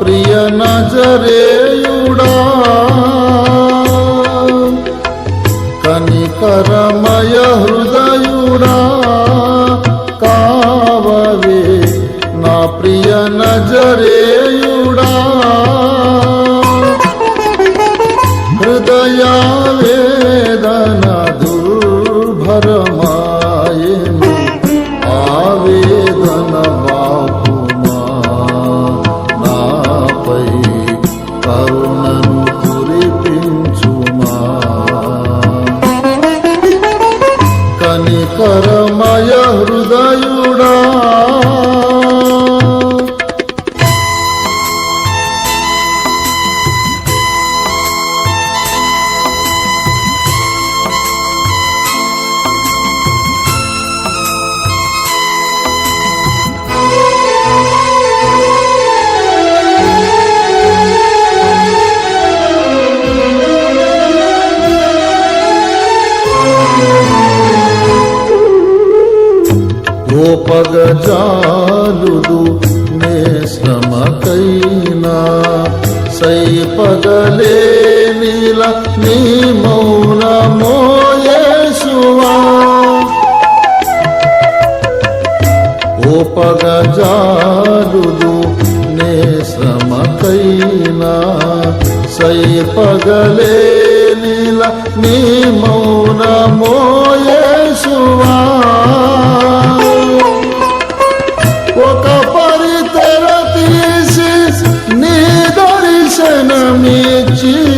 ప్రియ నజరేయుడా కనికరమయ హృదయుడా కావవే నా ప్రియ నజరేయుడా. హృదయ వేదన దుర్భరమాయన కరుణను కురిపించుమా. కనికరమయ హృదయుడా. గోపగజాలుడు నే శ్రమకైనా. సైపగలే నీల నీ మౌనమోయేసువా. గోపగజాలుడు నే శ్రమకైనా. సైపగలే నీల నీ మౌనమో acı.